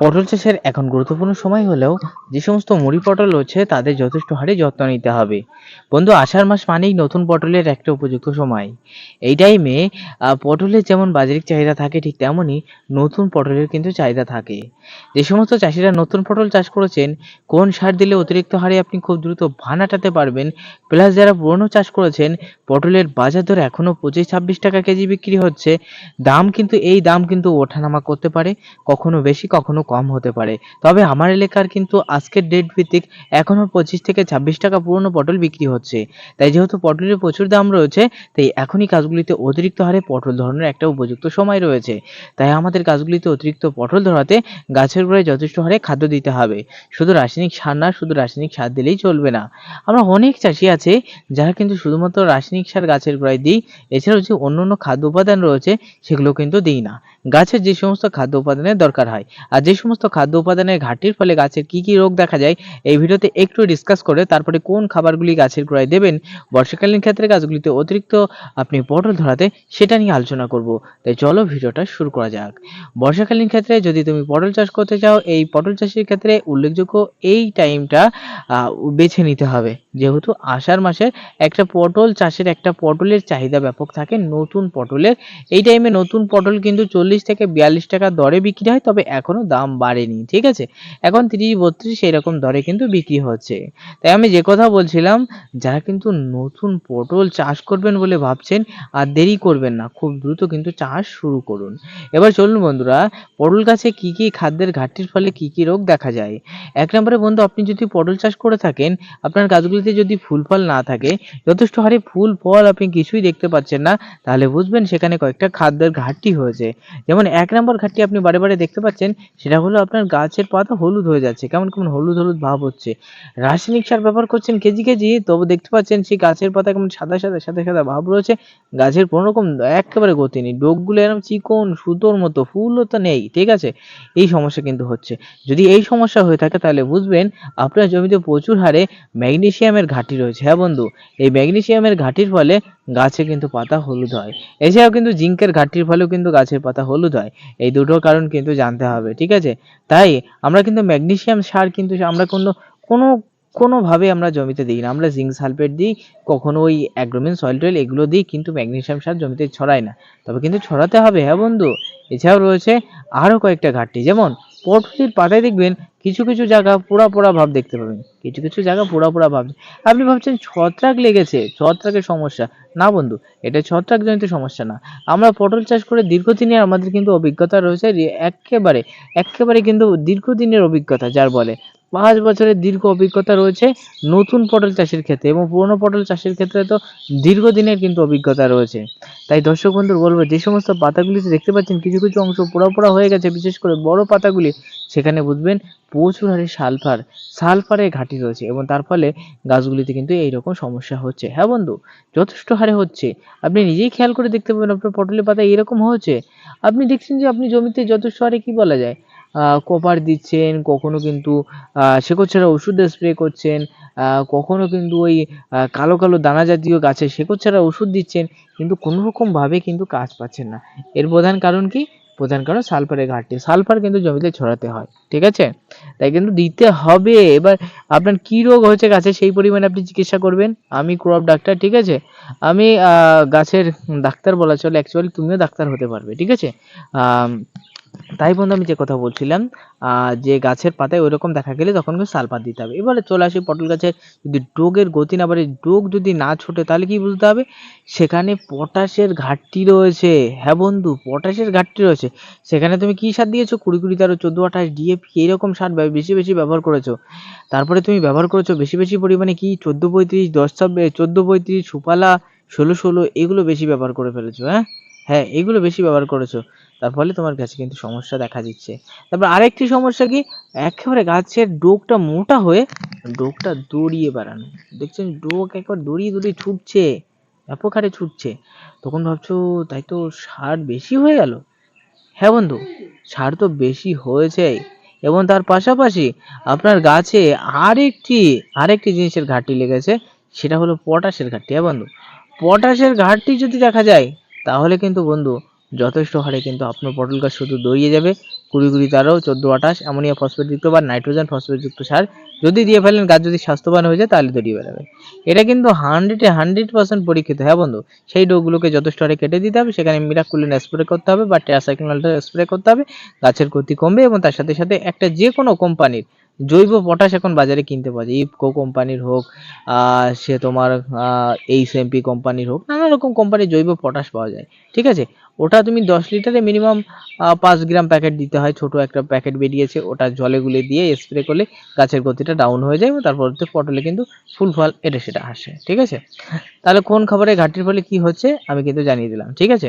পটল চাষের এখন গুরুত্বপূর্ণ সময় হলেও যে সমস্ত মুড়ি পটল রয়েছে, তাদের যথেষ্ট হারে যত্ন নিতে হবে। বন্ধু, আষাঢ় মাস মানেই নতুন পটলের একটা উপযুক্ত সময়। এই টাইমে পটলের যেমন বাজারিক চাহিদা থাকে ঠিক তেমনই নতুন পটলের কিন্তু চাহিদা থাকে। যে সমস্ত চাষিরা নতুন পটল চাষ করেছেন, কোন সার দিলে অতিরিক্ত হারে আপনি খুব দ্রুত ভানাটাতে পারবেন প্লাস যারা পুরনো চাষ করেছেন, পটলের বাজার দর এখনও পঁচিশ ছাব্বিশ টাকা কেজি বিক্রি হচ্ছে, দাম কিন্তু, এই দাম কিন্তু ওঠানামা করতে পারে, কখনো বেশি, কখনো কম হতে পারে। তবে আমার এলাকার কিন্তু আজকের ডেট ভিত্তিক এখনও পঁচিশ থেকে ছাব্বিশ টাকা পুরনো পটল বিক্রি হচ্ছে। তাই যেহেতু পটলের প্রচুর দাম রয়েছে, তাই এখনই কাজগুলিতে অতিরিক্ত হারে পটল ধরানোর একটা উপযুক্ত সময় রয়েছে। তাই আমাদের গাছগুলিতে অতিরিক্ত পটল ধরাতে গাছের গোড়ায় যথেষ্ট হারে খাদ্য দিতে হবে। শুধু রাসায়নিক সার না, শুধু রাসায়নিক সার দিলেই চলবে না। আমরা অনেক চাষি আছে যারা কিন্তু শুধুমাত্র রাসায়নিক সার গাছের গোড়ায় দিই, এছাড়াও যে অন্য অন্য খাদ্য উপাদান রয়েছে, সেগুলো কিন্তু দিই না। গাছের যে সমস্ত খাদ্য উপাদানের দরকার হয়, আর যে সমস্ত খাদ্য উপাদানের ঘাটতির ফলে গাছের কি কি রোগ দেখা যায় এই ভিডিওতে একটু ডিসকাস করে তারপরে কোন খাবারগুলি গাছের গোড়ায় দেবেন, বর্ষাকালীন ক্ষেত্রে গাছগুলিতে অতিরিক্ত আপনি পটল ধরাতে সেটা নিয়ে আলোচনা করব। তাই চলো ভিডিওটা শুরু করা যাক। বর্ষাকালীন ক্ষেত্রে যদি তুমি পটল চাষ করতে চাও, এই পটল চাষের ক্ষেত্রে উল্লেখযোগ্য এই টাইমটা বেছে নিতে হবে। যেহেতু আষাঢ় মাসের একটা পটল চাষের একটা পটলের চাহিদা ব্যাপক থাকে, নতুন পটলের। এই টাইমে নতুন পটল কিন্তু চল্লিশ থেকে বিয়াল্লিশ টাকা দরে বিক্রি হয়, তবে এখনও দাম বাড়েনি, ঠিক আছে? এখন তিরিশ, বত্রিশ এইরকম দরে কিন্তু বিক্রি হচ্ছে। তাই আমি যে কথা বলছিলাম, যারা কিন্তু নতুন পটল চাষ করবেন বলে ভাবছেন, আর দেরি করবেন না, খুব দ্রুত কিন্তু চাষ শুরু করুন। এবার চলুন বন্ধুরা, পটল গাছে কি কি খাদ্যের ঘাটতির ফলে কি কি রোগ দেখা যায়? এক নম্বরে বন্ধু, আপনি যদি পটল চাষ করে থাকেন, আপনার গাছগুলিতে যদি ফুল ফল না থাকে, যথেষ্ট হারে ফুল, ফল আপনি কিছুই দেখতে পাচ্ছেন না, তাহলে বুঝবেন সেখানে কয়েকটা খাদ্যের ঘাটতি হয়েছে। যেমন এক নম্বর ঘাটতি আপনি বারে বারে দেখতে পাচ্ছেন, সেটা হলো আপনার গাছের পাতা হলুদ হয়ে যাচ্ছে, কেমন কেমন হলুদ হলুদ ভাব হচ্ছে। রাসায়নিক সার ব্যবহার করছেন কেজি কেজি, তবু দেখতে পাচ্ছেন সেই গাছের পাতা কেমন সাদা সাদা সাদা সাদা ভাব রয়েছে। গাছের কোনো রকম একেবারে গতি নেই, ডোকগুলো এরকম চিকন সুতোর মতো, ফুলও তো নেই, ঠিক আছে? এই সমস্যা কিন্তু হচ্ছে। যদি এই সমস্যা হয়ে থাকে তাহলে বুঝবেন, আপনার জমিতে প্রচুর হারে ম্যাগনেসিয়ামের ঘাটতি রয়েছে। হ্যাঁ বন্ধু, এই ম্যাগনেসিয়ামের ঘাটতির ফলে গাছে কিন্তু পাতা হলুদ হয়। এছাড়াও কিন্তু জিঙ্কের ঘাটতির ফলেও কিন্তু গাছের পাতা হলুদ হয়। এই দুটোর কারণ কিন্তু জানতে হবে, ঠিক আছে? তাই আমরা কিন্তু ম্যাগনেসিয়াম সার কিন্তু আমরা কোনো কোনো, কোনোভাবে আমরা জমিতে দিই না। আমরা জিঙ্ক সালফেট দিই, কখনো ওই অ্যাগ্রোমিন, সয়েল টয়েল এগুলো দিই, কিন্তু ম্যাগনেসিয়াম সার জমিতে ছড়ায় না। তবে কিন্তু ছড়াতে হবে হ্যাঁ বন্ধু? এছাড়াও রয়েছে আরও কয়েকটা ঘাটতি। যেমন পটলের পাতায় দেখবেন কিছু কিছু জায়গা পোড়া পোড়া ভাব দেখতে পাবেন। কিছু কিছু জায়গা পোড়া পোড়া ভাব। আপনি ভাবছেন ছত্রাক লেগেছে ছত্রাকের সমস্যা। না বন্ধু, এটা ছত্রাক জনিত সমস্যা না। আমরা পটল চাষ করে দীর্ঘদিনের আমাদের কিন্তু অভিজ্ঞতা রয়েছে একেবারে একেবারে কিন্তু দীর্ঘদিনের অভিজ্ঞতা, যার বলে পাঁচ বছরের দীর্ঘ অভিজ্ঞতা রয়েছে নতুন পটল চাষের ক্ষেত্রে এবং পুরনো পটল চাষের ক্ষেত্রে তো দীর্ঘদিনের কিন্তু অভিজ্ঞতা রয়েছে। তাই দর্শক বন্ধু বলব, যে সমস্ত পাতাগুলিতে দেখতে পাচ্ছেন, কিছু কিছু অংশ পোড়া পোড়া হয়ে গেছে, বিশেষ করে বড় পাতাগুলি, সেখানে বুঝবেন প্রচুর হারে সালফার, সালফারের ঘাটতি রয়েছে এবং তার ফলে গাছগুলিতে কিন্তু এইরকম সমস্যা হচ্ছে। হ্যাঁ বন্ধু, যথেষ্ট হারে হচ্ছে। আপনি নিজেই খেয়াল করে দেখতে পাবেন আপনার পটলের পাতা এরকম হচ্ছে আপনি দেখছেন যে আপনি জমিতে যথেষ্ট হারে কি বলা যায়? কপার দিচ্ছেন, কখনো কিন্তু শেকড় ছাড়া ওষুধ স্প্রে করছেন কখনো কিন্তু ওই কালো কালো দানা জাতীয় গাছে শেকড় ছাড়া ওষুধ দিচ্ছেন, কিন্তু কোনো রকম ভাবে কিন্তু কাজ পাচ্ছেন না। এর প্রধান কারণ কি? প্রধান কারণ সালফারের ঘাটতি। সালফার কিন্তু জমিতে ছড়াতে হয়, ঠিক আছে? তাই কিন্তু দিতে হবে। এবার আপনার কি রোগ হয়েছে গাছে, সেই পরিমাণে আপনি চিকিৎসা করবেন। আমি ক্রপ ডাক্তার ঠিক আছে? আমি গাছের ডাক্তার বলা চলে অ্যাকচুয়ালি তুমিও ডাক্তার হতে পারবে, ঠিক আছে? তাই বন্ধু আমি যে কথা বলছিলাম যে গাছের পাতায় ওইরকম দেখা গেলে তখন কিন্তু সালফার দিতে হবে। এবারে চলে আসি পটল গাছের যদি ডোগের গতি না বাড়ে ডোগ যদি না ছোটে, তাহলে কি বুঝতে হবে? সেখানে পটাশের ঘাটতি রয়েছে। হ্যাঁ বন্ধু, পটাশের ঘাটতি রয়েছে। সেখানে তুমি কি সার দিয়েছ? কুড়ি কুড়ি, তেরো, চোদ্দ, আঠাশ, ডিএপি এরকম সার বেশি বেশি ব্যবহার করেছ। তারপরে তুমি ব্যবহার করেছ বেশি বেশি পরিমাণে কি? চোদ্দ পঁয়ত্রিশ, দশ ছাব্বিশ চোদ্দ পঁয়ত্রিশ, সুপালা, ষোলো ষোলো, এগুলো বেশি ব্যবহার করে ফেলেছো হ্যাঁ? হ্যাঁ এগুলো বেশি ব্যবহার করেছ। তার ফলে তোমার গাছে কিন্তু সমস্যা দেখা দিচ্ছে। তারপর আরেকটি সমস্যা কি? একেবারে গাছের ডোকটা মোটা হয়ে ডোকটা দড়িয়ে বেড়ানো। দেখছেন, ডোক একবার দড়িয়ে দড়িয়ে ছুটছে, ব্যাপক হারে ছুটছে। তখন ভাবছ, তাই তো সার বেশি হয়ে গেল? হ্যাঁ বন্ধু, সার তো বেশি হয়েছে। এবং তার পাশাপাশি আপনার গাছে আরেকটি আরেকটি জিনিসের ঘাটতি লেগেছে, সেটা হলো পটাশের ঘাটতি। হ্যাঁ বন্ধু, পটাশের ঘাটতি যদি দেখা যায়, তাহলে কিন্তু বন্ধু যথেষ্ট হারে কিন্তু আপনার পটল গাছ শুধু দৌড়িয়ে যাবে। কুড়ি কুড়ি তেরো, চোদ্দ আঠাশ, অ্যামোনিয়া ফসফেটযুক্ত বা নাইট্রোজেন ফসফেটযুক্ত সার যদি দিয়ে ফেলেন, গাছ যদি স্বাস্থ্যবান হয়ে যায়, তাহলে দৌড়িয়ে বেড়াবে এটা কিন্তু হান্ড্রেডে হান্ড্রেড পার্সেন্ট পরীক্ষিত হ্যাঁ বন্ধু? সেই ডোগুলোকে যথেষ্ট হারে কেটে দিতে হবে, সেখানে মিরাকুলিন স্প্রে করতে হবে বা ট্যাসাইক্লোনালটা স্প্রে করতে হবে। গাছের ক্ষতি কমবে এবং তার সাথে সাথে একটা যে কোনো কোম্পানির জৈব পটাশ এখন বাজারে কিনতে পাওয়া যায়। ইফকো কোম্পানির হোক সে তোমার এইচ এমপি কোম্পানির হোক, নানা রকম কোম্পানির জৈব পটাশ পাওয়া যায়। ঠিক আছে? ওটা তুমি দশ লিটারে মিনিমাম পাঁচ গ্রাম প্যাকেট দিতে হয়। ছোট একটা প্যাকেট বেরিয়েছে, ওটা জলে গুলে দিয়ে স্প্রে করলে গাছের গতিটা ডাউন হয়ে যায় তারপর পটলে কিন্তু ফুল ফল এটা সেটা আসে, ঠিক আছে? তাহলে কোন খাবারে ঘাটির ফলে কি হচ্ছে, আমি কিন্তু জানিয়ে দিলাম, ঠিক আছে?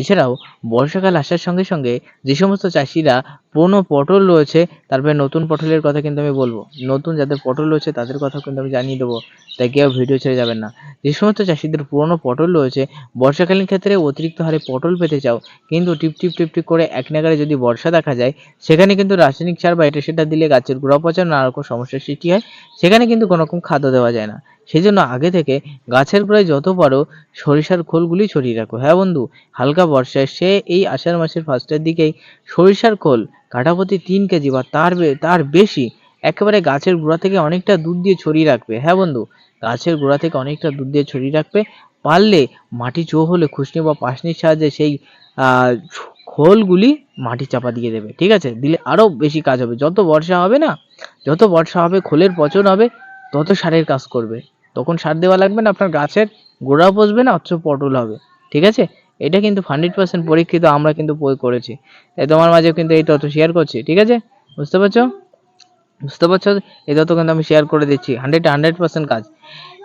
এছাড়াও বর্ষাকাল আসার সঙ্গে সঙ্গে যে সমস্ত চাষিরা পুরনো পটল রয়েছে, তারপরে নতুন পটলের কথা কিন্তু আমি বলব। নতুন যাদের পটল রয়েছে, তাদের কথা কিন্তু আমি জানিয়ে দেবো। তাই কেউ ভিডিও ছেড়ে যাবেন না। যে সমস্ত চাষিদের পুরনো পটল রয়েছে, বর্ষাকালীন ক্ষেত্রে অতিরিক্ত হারে পটল পেতে চাও, কিন্তু টিপ টিপ টিপ টিপ করে এক নাগারে যদি বর্ষা দেখা যায়, সেখানে কিন্তু রাসায়নিক সার বা এটা সেটা দিলে গাছের গোড়া পচা নানা রকম সমস্যার সৃষ্টি হয়। সেখানে কিন্তু কোনো রকম খাদ্য দেওয়া যায় না। সেই জন্য আগে থেকে গাছের গোড়ায় যত পারো সরিষার খোলগুলি ছড়িয়ে রাখো। হ্যাঁ বন্ধু, হালকা বর্ষায় সে এই আষাঢ় মাসের ফার্স্টের দিকেই সরিষার খোল কাঠাপতি তিন কেজি বা তার তার বেশি একেবারে গাছের গোড়া থেকে অনেকটা দুধ দিয়ে ছড়িয়ে রাখবে। হ্যাঁ বন্ধু, গাছের গোড়া থেকে অনেকটা দুধ দিয়ে ছড়িয়ে রাখবে। পারলে মাটি চো হলে খুশনি বা পাশনির সাহায্যে সেই খোলগুলি মাটি চাপা দিয়ে দেবে। ঠিক আছে? দিলে আরও বেশি কাজ হবে। যত বর্ষা হবে না, যত বর্ষা হবে, খোলের পচন হবে, তত সারের কাজ করবে। তখন সার দেওয়া লাগবে না, আপনার গাছের গোড়া বসবে না, অথচ পটল হবে। ঠিক আছে? এটা কিন্তু হান্ড্রেড পার্সেন্ট পরীক্ষিত, আমরা কিন্তু প্রয়োগ করেছি। তাই তোমার মাঝে কিন্তু এই তথ্য শেয়ার করছি, ঠিক আছে? বুঝতে পারছ? বুঝতে পারছ? এই তথ্য কিন্তু আমি শেয়ার করে দিচ্ছি। হান্ড্রেড হান্ড্রেড পার্সেন্ট কাজ।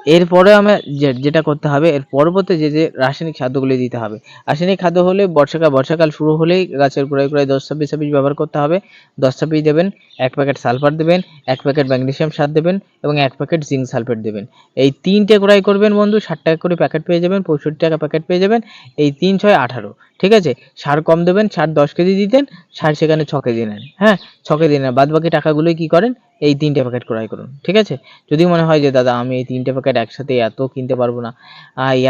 এরপরে আমি যে- যেটা করতে হবে, এর পরবর্তী যে যে রাসায়নিক খাদ্যগুলি দিতে হবে। রাসায়নিক খাদ্য হলে বর্ষাকাল বর্ষাকাল শুরু হলেই গাছের গোড়ায় গোড়ায় দশ ছাব্বিশ ছাব্বিশ ব্যবহার করতে হবে। দশ ছাব্বিশ দেবেন, এক প্যাকেট সালফার দেবেন, এক প্যাকেট ম্যাগনেশিয়াম সার দেবেন এবং এক প্যাকেট জিঙ্ক সালফেট দেবেন। এই তিনটে গোড়াই করবেন বন্ধু, ষাট টাকা করে প্যাকেট পেয়ে যাবেন, পঁয়ষট্টি টাকা প্যাকেট পেয়ে যাবেন, এই তিন, ছয়, আঠারো। ঠিক আছে? সার কম দেবেন, সার দশ কেজি দিতেন, সার সেখানে ছ কেজি নেন হ্যাঁ? ছ কেজি নেন। বাদ বাকি টাকাগুলোই কি করেন? এই তিনটে প্যাকেট ক্রয় করুন, ঠিক আছে? যদি মনে হয় যে, দাদা, আমি এই তিনটে প্যাকেট একসাথে এত কিনতে পারব না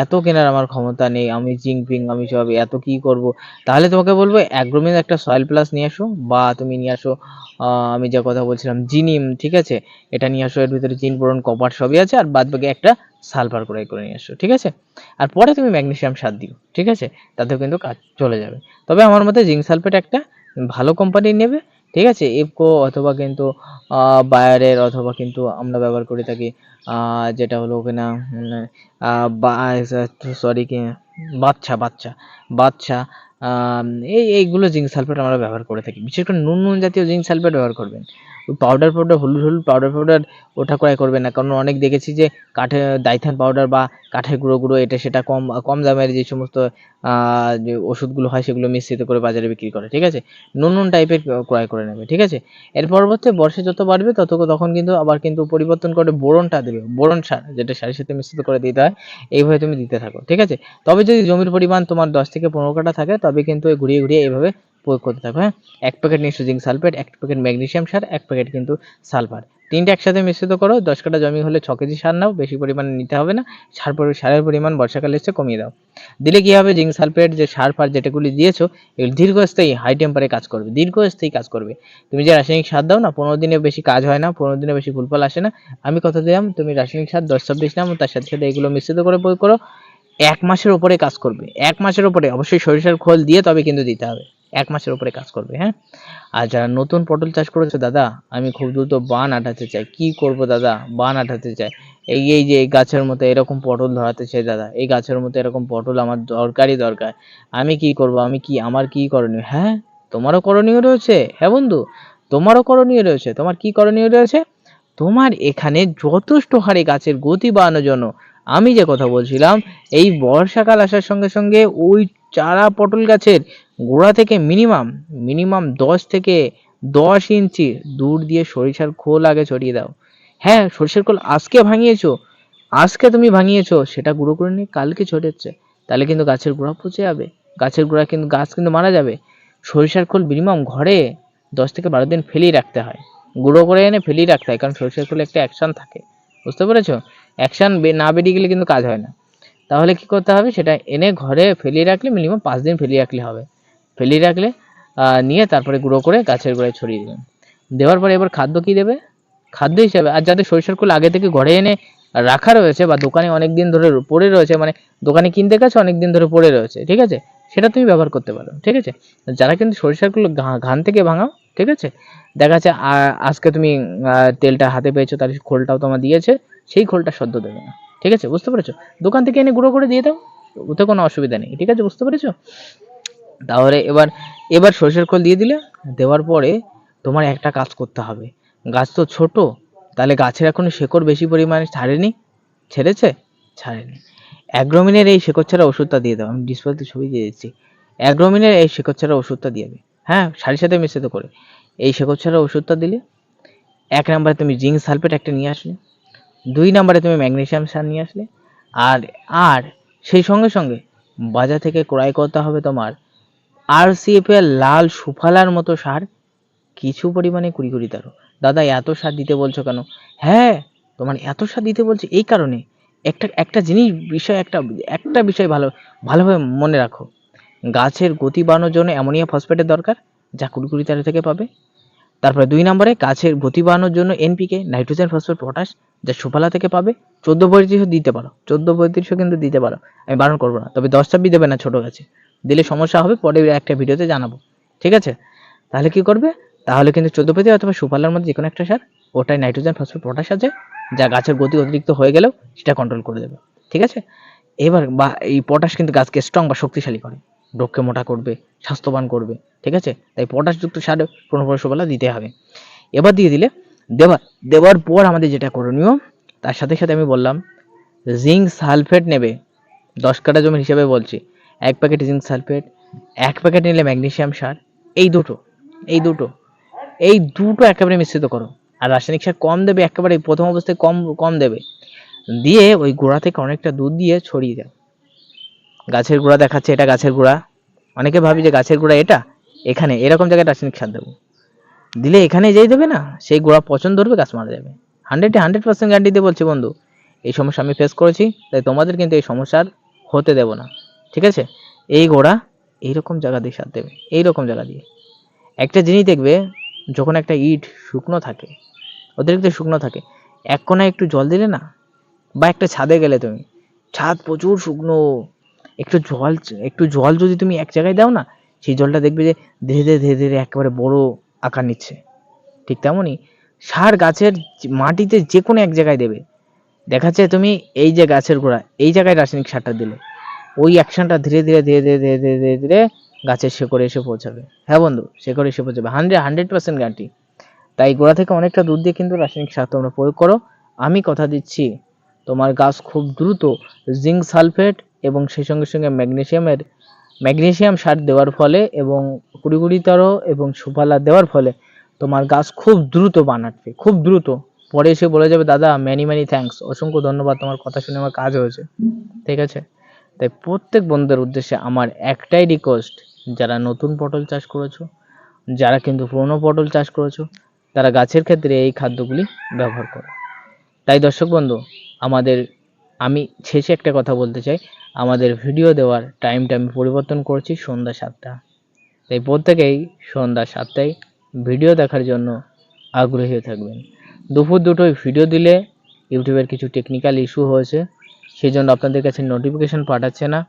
এত কেনার আমার ক্ষমতা নেই, আমি জিঙ্ক পিং আমি সব, এত কি করব? তাহলে তোমাকে বলব, অ্যাগ্রোমিন একটা সয়েল প্লাস নিয়ে আসো, বা তুমি নিয়ে আসো আমি যা কথা বলছিলাম, জিনিম, ঠিক আছে? এটা নিয়ে আসো, এর ভিতরে জিন, বোরন কপার সবই আছে, আর বাদ বাকি একটা সালফার ক্রয় করে নিয়ে আসো ঠিক আছে? আর পরে তুমি ম্যাগনেসিয়াম সার দিও, ঠিক আছে? তাতেও কিন্তু কাজ চলে যাবে। তবে আমার মতে জিঙ্ক সালফেট একটা ভালো কোম্পানির নেবে, ঠিক আছে? ইফকো অথবা কিন্তু বায়ারের অথবা কিন্তু আমরা ব্যবহার করে থাকি যেটা হলো কিনা সরি কি বাচ্চা বাচ্চা বাচ্চা এই, এইগুলো জিঙ্ক সালফেট আমরা ব্যবহার করে থাকি। বিশেষ করে নুন নুন জাতীয় জিঙ্ক সালফেট ব্যবহার করবেন। পাউডার পাউডার হলুদ হলুদ পাউডার পাউডার ওটা ক্রয় করবে না। কারণ অনেক দেখেছি যে কাঠে ডাইথান পাউডার বা কাঠের গুঁড়ো গুঁড়ো এটা সেটা কম কম দামের যে সমস্ত যে ওষুধগুলো হয় সেগুলো মিশ্রিত করে বাজারে বিক্রি করে, ঠিক আছে? নুন নুন টাইপের ক্রয় করে নেবে, ঠিক আছে? এর পরবর্তী বর্ষে যত বাড়বে তত তখন কিন্তু আবার কিন্তু পরিবর্তন করে বোরনটা দেবে, বোরন সার, যেটা সারের সাথে মিশ্রিত করে দিতে হয়, এইভাবে তুমি দিতে থাকো, ঠিক আছে? তবে যদি জমির পরিমাণ তোমার দশ থেকে পনেরো কাঠা থাকে, তবে কিন্তু ঘুরিয়ে ঘুরিয়ে এইভাবে প্রয়োগ করতে থাকো হ্যাঁ? এক প্যাকেট নিশ্চয় জিঙ্ক সালফেট এক প্যাকেট ম্যাগনেশিয়াম সার, এক প্যাকেট কিন্তু সালফার তিনটে একসাথে মিশ্রিত করো, দশ কাঠা জমি হলে ছ কেজি সার নাও, বেশি পরিমাণে নিতে হবে না, সার পরি- সারের পরিমাণ বর্ষাকালে এসে কমিয়ে দাও। দিলে কি হবে? জিঙ্ক সালফেট যে সার ফার যেটাগুলি দিয়েছ, এগুলো দীর্ঘস্থায়ী হাই টেম্পারে কাজ করবে, দীর্ঘস্থায়ী কাজ করবে। তুমি যে রাসায়নিক সার দাও না, পনেরো দিনে বেশি কাজ হয় না, পনেরো দিনে বেশি ফুল ফল আসে না। আমি কথা দিলাম, তুমি রাসায়নিক সার দশ ছাব্বিশ নাম তার সাথে সাথে এগুলো মিশ্রিত করে প্রয়োগ করো। এক মাসের উপরে কাজ করবে, এক মাসের উপরে। অবশ্যই সরিষার খোল দিয়ে তবে কিন্তু দিতে হবে। এক মাসের উপরে কাজ করবে হ্যাঁ? আর যারা নতুন পটল চাষ করেছে, দাদা, আমি খুব দ্রুত বান আটাতে চাই। কি করব, দাদা? বান আটাতে চাই। এই এই যে গাছের মতো এরকম পটল ধরাতে চাই, দাদা। এই গাছের মতো এরকম পটল আমার দরকারই দরকার। আমি কি করব? আমি কি, আমার কি করণীয়? হ্যাঁ? তোমারও করণীয় রয়েছে হ্যাঁ বন্ধু? তোমারও করণীয় রয়েছে। তোমার কি করণীয় রয়েছে? তোমার এখানে যথেষ্ট হারে গাছের গতি বাড়ানোর জন্য আমি যে কথা বলছিলাম, এই বর্ষাকাল আসার সঙ্গে সঙ্গে ওই চারা পটল গাছের গোড়া থেকে মিনিমাম মিনিমাম দশ থেকে দশ ইঞ্চি দূর দিয়ে সরিষার খোল আগে ছড়িয়ে দাও। হ্যাঁ সরিষার খোল আজকে ভাঙিয়েছো, আজকে তুমি ভাঙিয়েছো, সেটা গুঁড়ো করে নিয়ে কালকে ছড়াচ্ছে তাহলে কিন্তু গাছের গোড়া পচে যাবে। গাছের গোড়া কিন্তু, গাছ কিন্তু মারা যাবে। সরিষার খোল মিনিমাম ঘরে দশ থেকে বারো দিন ফেলেই রাখতে হয়। গুঁড়ো করে এনে ফেলেই রাখতে হয়, কারণ সরিষার খোলে একটা অ্যাকশন থাকে। বুঝতে পেরেছ? অ্যাকশন না বেরিয়ে গেলে কিন্তু কাজ হয় না। তাহলে কি করতে হবে? সেটা এনে ঘরে ফেলিয়ে রাখলে মিনিমাম পাঁচ দিন ফেলিয়ে রাখলে হবে। ফেলিয়ে রাখলে নিয়ে তারপরে গুঁড়ো করে গাছের গোড়ায় ছড়িয়ে দেবেন দেওয়ার পরে এবার খাদ্য কি দেবে? খাদ্য হিসাবে, আর যাদের সরিষার কুল আগে থেকে ঘরে এনে রাখা রয়েছে বা দোকানে অনেক দিন ধরে পড়ে রয়েছে মানে দোকানে কিনতে গেছে অনেক দিন ধরে পড়ে রয়েছে, ঠিক আছে? সেটা তুমি ব্যবহার করতে পারো, ঠিক আছে? যারা কিন্তু সরিষার কুল ঘা- ঘান থেকে ভাঙাও, ঠিক আছে? দেখা যাচ্ছে আজকে তুমি তেলটা হাতে পেয়েছ, তার খোলটাও তোমার দিয়েছে, সেই খোলটা সদ্য দেবে না, ঠিক আছে? বুঝতে পেরেছ? দোকান থেকে এনে গুঁড়ো করে দিয়ে দাও, ওতে কোনো অসুবিধা নেই, ঠিক আছে? বুঝতে পেরেছ? তাহলে এবার এবার সরষের খোল দিয়ে দিলে, দেওয়ার পরে তোমার একটা কাজ করতে হবে। গাছ তো ছোট, তাহলে গাছের এখনও শেকড় বেশি পরিমাণে ছাড়েনি, ছেড়েছে? ছাড়েনি। অ্যাগ্রোমিনের এই শেকড় ছাড়া ওষুধটা দিয়ে দাও, আমি ডিসপ্লেতে ছবি দিয়ে দিচ্ছি। অ্যাগ্রোমিনের এই শেকড় ছাড়া ওষুধটা দিয়ে দেবে। হ্যাঁ সারির সাথে মিশ্রিত করে। এই শেকড় ছাড়া ওষুধটা দিলে, এক নম্বরে তুমি জিঙ্ক সালফেট একটা নিয়ে আসলে, দুই নম্বরে তুমি ম্যাগনেশিয়াম সার নিয়ে আসলে, আর আর সেই সঙ্গে সঙ্গে বাজার থেকে ক্রয় করতে হবে তোমার আর এর লাল সুফালার মতো সার কিছু পরিমাণে কুড়ি কুড়ি তেরো। দাদা, এত সার দিতে বলছো কেন? হ্যাঁ তোমার এত সার দিতে বলছে এই কারণে। একটা একটা জিনিস বিষয়, একটা একটা বিষয় ভালো, ভালোভাবে মনে রাখো। গাছের গতি বাড়ানোর জন্য অ্যামোনিয়া ফসফেটের দরকার, যা কুড়ি তেরো থেকে পাবে। তারপরে দুই নম্বরে, গাছের গতি বাড়ানোর জন্য এনপিকে নাইট্রোজেন ফসফেট, পটাশ, যা সুফলা থেকে পাবে। চোদ্দ পঁয়ত্রিশও দিতে পারো, চোদ্দ পঁয়ত্রিশও কিন্তু দিতে পারো। আমি বারণ করব না, তবে দশ ছাব্বিশ দেবে না ছোটো গাছে। দিলে সমস্যা হবে, পরে একটা ভিডিওতে জানাব। ঠিক আছে? তাহলে কি করবে? তাহলে কিন্তু চোদ্দ অথবা সুপারলার মধ্যে যে কোনো একটা সার, ওটাই নাইট্রোজেন, ফসফেট, পটাশ আছে, যা গাছের গতি অতিরিক্ত হয়ে গেলেও সেটা কন্ট্রোল করে দেবে। ঠিক আছে? এবার বা এই পটাশ কিন্তু গাছকে স্ট্রং বা শক্তিশালী করে। রোগকে মোটা করবে, স্বাস্থ্যবান করবে। ঠিক আছে? তাই পটাশযুক্ত সার পনেরো সুপারলা দিতে হবে। এবার দিয়ে দিলে দেওয়ার দেওয়ার পর আমাদের যেটা করণীয়, তার সাথে সাথে আমি বললাম জিঙ্ক সালফেট নেবে। দশ কাঠা জমির হিসাবে বলছি। এক প্যাকেট জিঙ্ক সালফেট এক প্যাকেট নিলে ম্যাগনেসিয়াম সার, এই দুটো এই দুটো এই দুটো একেবারে মিশ্রিত করো। আর রাসায়নিক সার কম দেবে, একেবারে প্রথম অবস্থায় কম কম দেবে। দিয়ে ওই গোড়া থেকে অনেকটা দুধ দিয়ে ছড়িয়ে দাও। গাছের গোড়া দেখাচ্ছে, এটা গাছের গোড়া। অনেকে ভাবি যে গাছের গোড়া এটা, এখানে, এরকম জায়গায় রাসায়নিক সার দেবো। দিলে এখানে যেই দেবে না, সেই গোড়া পছন্দ ধরবে গাছ মারা যাবে। হান্ড্রেডে হান্ড্রেড পার্সেন্ট গ্যারান্টি দিয়ে বলছি বন্ধু, এই সমস্যা আমি ফেস করেছি, তাই তোমাদের কিন্তু এই সমস্যার হতে দেব না। ঠিক আছে? এই গোড়া এইরকম জায়গা দিয়ে সার দেবে, এইরকম জায়গা দিয়ে। একটা জিনিস দেখবে, যখন একটা ইট শুকনো থাকে অতিরিক্ত শুকনো থাকে, এক কোনায় একটু জল দিলে না, বা একটা ছাদে গেলে তুমি, ছাদ প্রচুর শুকনো, একটু জল একটু জল যদি তুমি এক জায়গায় দাও না, সেই জলটা দেখবে যে ধীরে ধীরে ধীরে ধীরে একেবারে বড় আকার নিচ্ছে। ঠিক তেমনই সার গাছের মাটিতে যে কোনো এক জায়গায় দেবে। দেখাচ্ছে তুমি এই যে গাছের গোড়া, এই জায়গায় রাসায়নিক সারটা দিলে। ওই অ্যাকশনটা ধীরে ধীরে ধীরে ধীরে ধীরে ধীরে ধীরে ধীরে গাছের শেকড়ে এসে পৌঁছাবে। হ্যাঁ বন্ধু, শেকড়ে এসে পৌঁছাবে। হান্ড্রেড হান্ড্রেড পার্সেন্ট গ্যারান্টি তাই গোড়া থেকে অনেকটা দুধ দিয়ে কিন্তু রাসায়নিক সার তোমরা প্রয়োগ করো। আমি কথা দিচ্ছি, তোমার গাছ খুব দ্রুত জিঙ্ক সালফেট এবং সেই সঙ্গে সঙ্গে ম্যাগনেসিয়ামের ম্যাগনেসিয়াম সার দেওয়ার ফলে এবং কুড়ি কুড়ি তেরো এবং সুপালা দেওয়ার ফলে তোমার গাছ খুব দ্রুত বানাচ্ছে খুব দ্রুত। পরে এসে বলে যাবে, দাদা ম্যানি ম্যানি থ্যাঙ্কস অসংখ্য ধন্যবাদ, তোমার কথা শুনে আমার কাজ হয়েছে। ঠিক আছে? তাই প্রত্যেক বন্ধুদের উদ্দেশ্যে আমার একটাই রিকোয়েস্ট যারা নতুন পটল চাষ করেছ, যারা কিন্তু পুরনো পটল চাষ করেছ, তারা গাছের ক্ষেত্রে এই খাদ্যগুলি ব্যবহার করো। তাই দর্শক বন্ধু, আমাদের, আমি শেষে একটা কথা বলতে চাই। আমাদের ভিডিও দেওয়ার টাইমটা আমি পরিবর্তন করছি সন্ধ্যা সাতটা। তাই প্রত্যেকেই সন্ধ্যা সাতটায় ভিডিও দেখার জন্য আগ্রহী থাকবেন। দুপুর দুটোয় ভিডিও দিলে ইউটিউবের কিছু টেকনিক্যাল ইস্যু হয়েছে। সেই জন্য আপনাদের কাছে নোটিফিকেশন পাঠাচ্ছে না।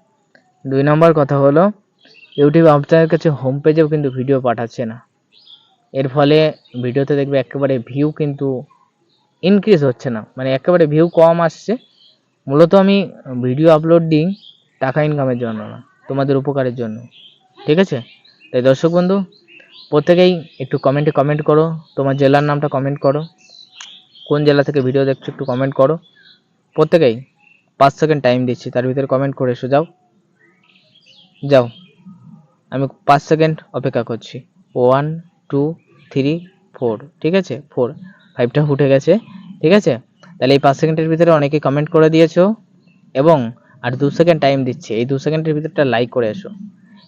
দুই নম্বর কথা হলো ইউটিউব আপনাদের কাছে হোম পেজেও কিন্তু ভিডিও পাঠাচ্ছে না। এর ফলে ভিডিওতে দেখবে একেবারে ভিউ কিন্তু ইনক্রিজ হচ্ছে না। মানে একেবারে ভিউ কম আসছে। মূলত আমি ভিডিও আপলোড দিই টাকা ইনকামের জন্য না, তোমাদের উপকারের জন্য। ঠিক আছে? তাই দর্শক বন্ধু, প্রত্যেকেই একটু কমেন্টে কমেন্ট করো, তোমার জেলার নামটা কমেন্ট করো। কোন জেলা থেকে ভিডিও দেখছ একটু কমেন্ট করো। প্রত্যেকেই পাঁচ সেকেন্ড টাইম দিচ্ছি, তার ভিতরে কমেন্ট করে এসো, যাও। যাও। আমি পাঁচ সেকেন্ড অপেক্ষা করছি। ওয়ান টু থ্রি ফোর ঠিক আছে? ফোর ফাইভটা উঠে গেছে, ঠিক আছে? তাহলে এই পাঁচ সেকেন্ডের ভিতরে অনেকে কমেন্ট করে দিয়েছ এবং আর দু সেকেন্ড টাইম দিচ্ছে। এই দু সেকেন্ডের ভিতরটা লাইক করে এসো।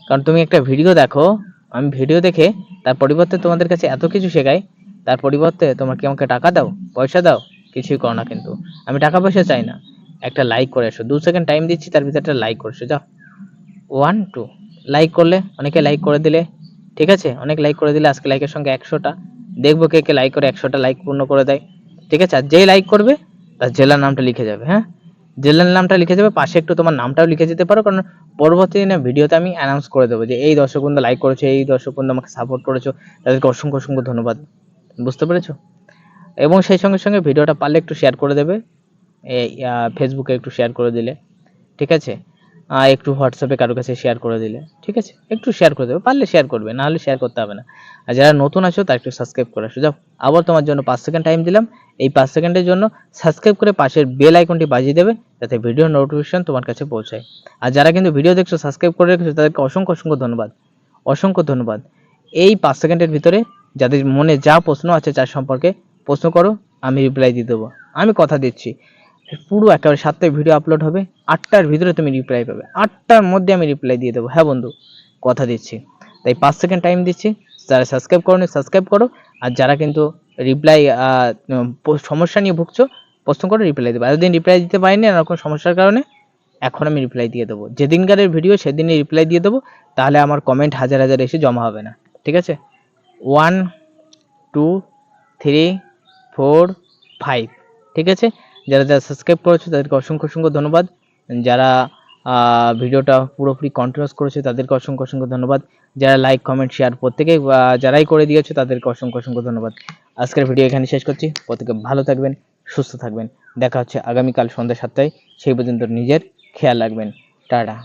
কারণ তুমি একটা ভিডিও দেখো, আমি ভিডিও দেখে তার পরিবর্তে তোমাদের কাছে এত কিছু শেখাই, তার পরিবর্তে তোমরা কি আমাকে টাকা দাও, পয়সা দাও, কিছুই করো না কিন্তু। আমি টাকা পয়সা চাই না। একটা লাইক করে এসো। দু সেকেন্ড টাইম দিচ্ছি, তার ভিতরে একটা লাইক করে এসো। যাও। ওয়ান টু লাইক করলে, অনেকে লাইক করে দিলে। ঠিক আছে? অনেক লাইক করে দিলে আজকে লাইকের সঙ্গে একশোটা। দেখব কে কে লাইক করে একশোটা লাইক পূর্ণ করে দেয়। ঠিক আছে? আর যেই লাইক করবে, তার জেলার নামটা লিখে যাবে হ্যাঁ? জেলার নামটা লিখে যাবে, পাশে একটু তোমার নামটাও লিখে যেতে পারো, কারণ পরবর্তী দিনে ভিডিওতে আমি অ্যানাউন্স করে দেবো যে, এই দর্শক বন্ধু লাইক করেছ, এই দর্শক বন্ধু আমাকে সাপোর্ট করেছ, তাদেরকে অসংখ্য অসংখ্য ধন্যবাদ। বুঝতে পেরেছ? এবং সেই সঙ্গে সঙ্গে ভিডিওটা পারলে একটু শেয়ার করে দেবে। ফেসবুকে একটু শেয়ার করে দিলে, ঠিক আছে? একটু হোয়াটসঅ্যাপে কারও কাছে শেয়ার করে দিলে, ঠিক আছে? একটু শেয়ার করে দেবে, পারলে শেয়ার করবে, না হলে শেয়ার করতে হবে না। আর যারা নতুন আছো, তারা একটু সাবস্ক্রাইব করে আসো। যাও, আবার তোমার জন্য পাঁচ সেকেন্ড টাইম দিলাম। এই পাঁচ সেকেন্ডের জন্য সাবস্ক্রাইব করে পাশের বেল আইকনটি বাজিয়ে দেবে, যাতে ভিডিও নোটিফিকেশন তোমার কাছে পৌঁছায়। আর যারা কিন্তু ভিডিও দেখছ সাবস্ক্রাইব করে রেখেছো, তাদেরকে অসংখ্য অসংখ্য ধন্যবাদ। অসংখ্য ধন্যবাদ। এই পাঁচ সেকেন্ডের ভিতরে যাদের মনে যা প্রশ্ন আছে যার সম্পর্কে প্রশ্ন করো, আমি রিপ্লাই দিয়ে দেবো। আমি কথা দিচ্ছি। পুরো একেবারে সাতটায় ভিডিও আপলোড হবে। আটটার ভিতরে তুমি রিপ্লাই পাবে। আটটার মধ্যে আমি রিপ্লাই দিয়ে দেবো। হ্যাঁ বন্ধু, কথা দিচ্ছি। তাই পাঁচ সেকেন্ড টাইম দিচ্ছি। যারা সাবস্ক্রাইব করো সাবস্ক্রাইব করো। আর যারা কিন্তু রিপ্লাই সমস্যা নিয়ে ভুগছো, প্রশ্ন করে রিপ্লাই দেবো। এতদিন রিপ্লাই দিতে পারিনি এরকম সমস্যার কারণে এখন আমি রিপ্লাই দিয়ে দেবো। যেদিনকারের ভিডিও সেদিনই রিপ্লাই দিয়ে দেবো। তাহলে আমার কমেন্ট হাজার হাজার এসে জমা হবে না। ঠিক আছে? One two three four five ঠিক আছে? যারা যারা সাবস্ক্রাইব করেছে, তাদেরকে অসংখ্য অসংখ্য ধন্যবাদ। যারা ভিডিওটা পুরোপুরি কন্টিনিউস করেছে, তাদেরকে অসংখ্য অসংখ্য ধন্যবাদ। যারা লাইক কমেন্ট শেয়ার প্রত্যেকে যারাই করে দিয়েছে, তাদেরকে অসংখ্য অসংখ্য ধন্যবাদ। আজকের ভিডিও এখানে শেষ করছি। প্রত্যেকে ভালো থাকবেন, সুস্থ থাকবেন। দেখা হচ্ছে আগামীকাল সন্ধ্যা সাতটায়। সেই পর্যন্ত নিজের খেয়াল রাখবেন। টাটা।